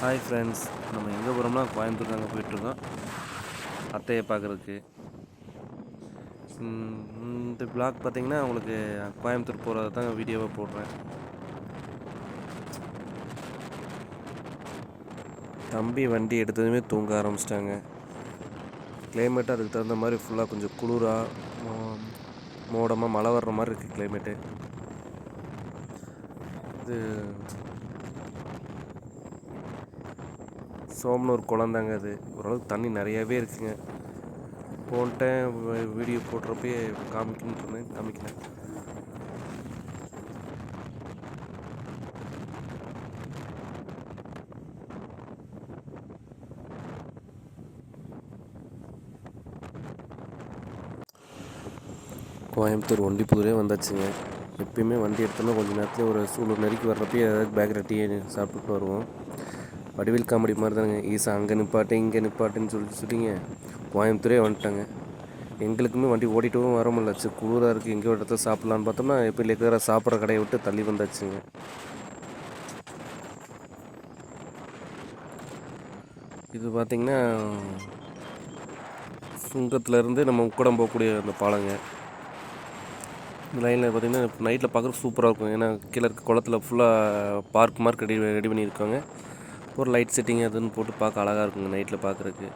Hi friends நம்ம எங்கே போகிறோம்னா கோயம்புத்தூர் நாங்கள் போயிட்டுருக்கோம். அத்தையை பார்க்குறதுக்கு. இந்த பிளாக் பார்த்தீங்கன்னா உங்களுக்கு கோயம்புத்தூர் போகிறத தான் வீடியோவாக போடுறேன். தம்பி வண்டி எடுத்ததுமே தூங்க ஆரம்பிச்சிட்டாங்க. கிளைமேட்டு அதுக்கு தகுந்த மாதிரி ஃபுல்லாக கொஞ்சம் குளிராக மோடமாக மழை வர்ற மாதிரி இருக்குது கிளைமேட்டு இது சோமனூர் குளந்தாங்க அது. ஓரளவுக்கு தண்ணி நிறையாவே இருக்குங்க. போன்ட்டேன் வீடியோ போடுறப்பயே காமிக்கணும்னு இருந்தேன் காமிக்கல. கோயம்புத்தூர் ஒண்டிப்புதூரே வந்தாச்சுங்க. எப்பயுமே வண்டி எடுத்தோம்னா கொஞ்சம் நேரத்தில் ஒரு சூழல் நெருக்கி வர்றப்பயே ஏதாவது பேக் டீ சாப்பிட்டுட்டு வருவோம். வடிவேல் காமெடி மாதிரி தானுங்க. ஈசா அங்கே நிப்பாட்டு இங்கே நிப்பாட்டுன்னு சொல்லிட்டு சொல்லிங்க. கோயம்புத்தூரே வந்துட்டாங்க. எங்களுக்குமே வண்டி ஓடிட்டும் வர முடியல. சரி குளிராக இருக்குது எங்கே ஒரு இடத்துல சாப்பிட்லான்னு பார்த்தோம்னா எப்போ இருக்கிற சாப்பிட்ற கடையை விட்டு தள்ளி வந்தாச்சுங்க. இது பார்த்திங்கன்னா சுங்கத்துலேருந்து நம்ம உக்கடம் போகக்கூடிய அந்த பாலங்க. இந்த லைனில் பார்த்தீங்கன்னா நைட்டில் பார்க்குறதுக்கு சூப்பராக இருக்கும். ஏன்னா கீழே இருக்க குளத்துல ஃபுல்லாக பார்க் மார்க் ரெடி ரெடி பண்ணியிருக்காங்க. ஒரு லைட் செட்டிங் அதுன்னு போட்டு பார்க்க அழகாக இருக்குங்க நைட்டில் பார்க்குறதுக்கு.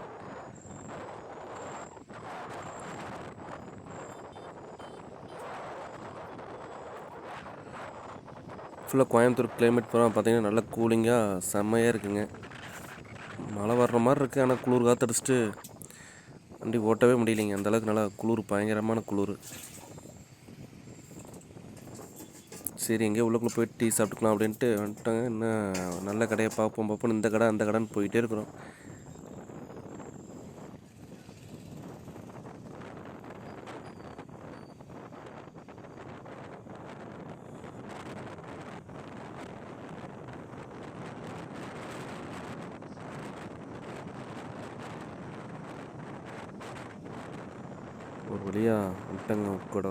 ஃபுல்லாக கோயம்புத்தூர் கிளைமேட் பூரா பார்த்திங்கன்னா நல்லா கூலிங்காக செம்மையாக இருக்குங்க. மழை வர்ற மாதிரி இருக்குது ஆனால் குளிர் காத்தடிச்சிட்டு வண்டி ஓட்டவே முடியலைங்க. அந்தளவுக்கு நல்லா குளிர் பயங்கரமான குளிர். சரி எங்கேயோ உள்ளக்குள்ளே போய் டீ சாப்பிட்டுக்கலாம் அப்படின்ட்டு வந்துட்டாங்க. இன்னும் நல்ல கடையை பார்ப்போம் பார்ப்போம் இந்த கடை அந்த கடைன்னு போயிட்டே இருக்கிறோம். ஒரு வழியாக வந்துட்டாங்க கூட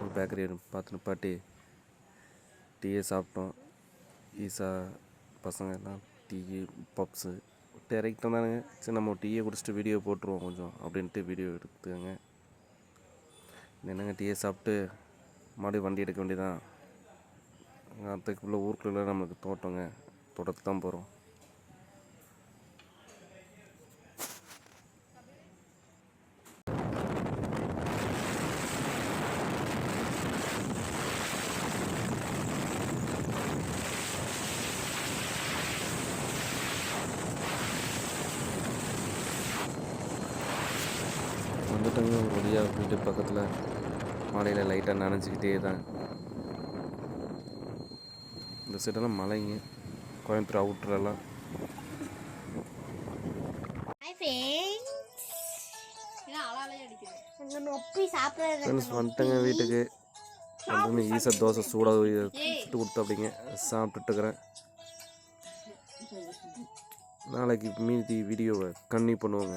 ஒரு பேக்கரி பார்த்து நிப்பாட்டி. டீயை சாப்பிட்டோம். ஈஸா பசங்க எல்லாம் டீ பப்ஸு டேரக்ட் வந்தானுங்க. சரி நம்ம டீயை குடிச்சிட்டு வீடியோ போட்டுருவோம் கொஞ்சம் அப்படின்ட்டு வீடியோ எடுத்துங்க என்னங்க டீயை சாப்பிட்டு மறுபடியும் வண்டி எடுக்க வேண்டியதான் அதுக்குள்ளே ஊருக்குள்ளே நம்மளுக்கு தோட்டங்க. தோட்டத்துக்கு தான் போகிறோம் வந்துட்டோங்க ஒரு வழியாக வீட்டு பக்கத்தில் மலையில் லைட்டாக நனைஞ்சிக்கிட்டே தான். இந்த சைடெல்லாம் மலைங்க. கோயம்புத்தூர் அவுட்ரெல்லாம் வந்துட்டேங்க வீட்டுக்கு. வந்து ஈஸா தோசை சூடாக சுட்டு கொடுத்து அப்படிங்க சாப்பிட்டுட்டுக்கிறேன் நாளைக்கு மீதி வீடியோவை கன்னி பண்ணுவோங்க.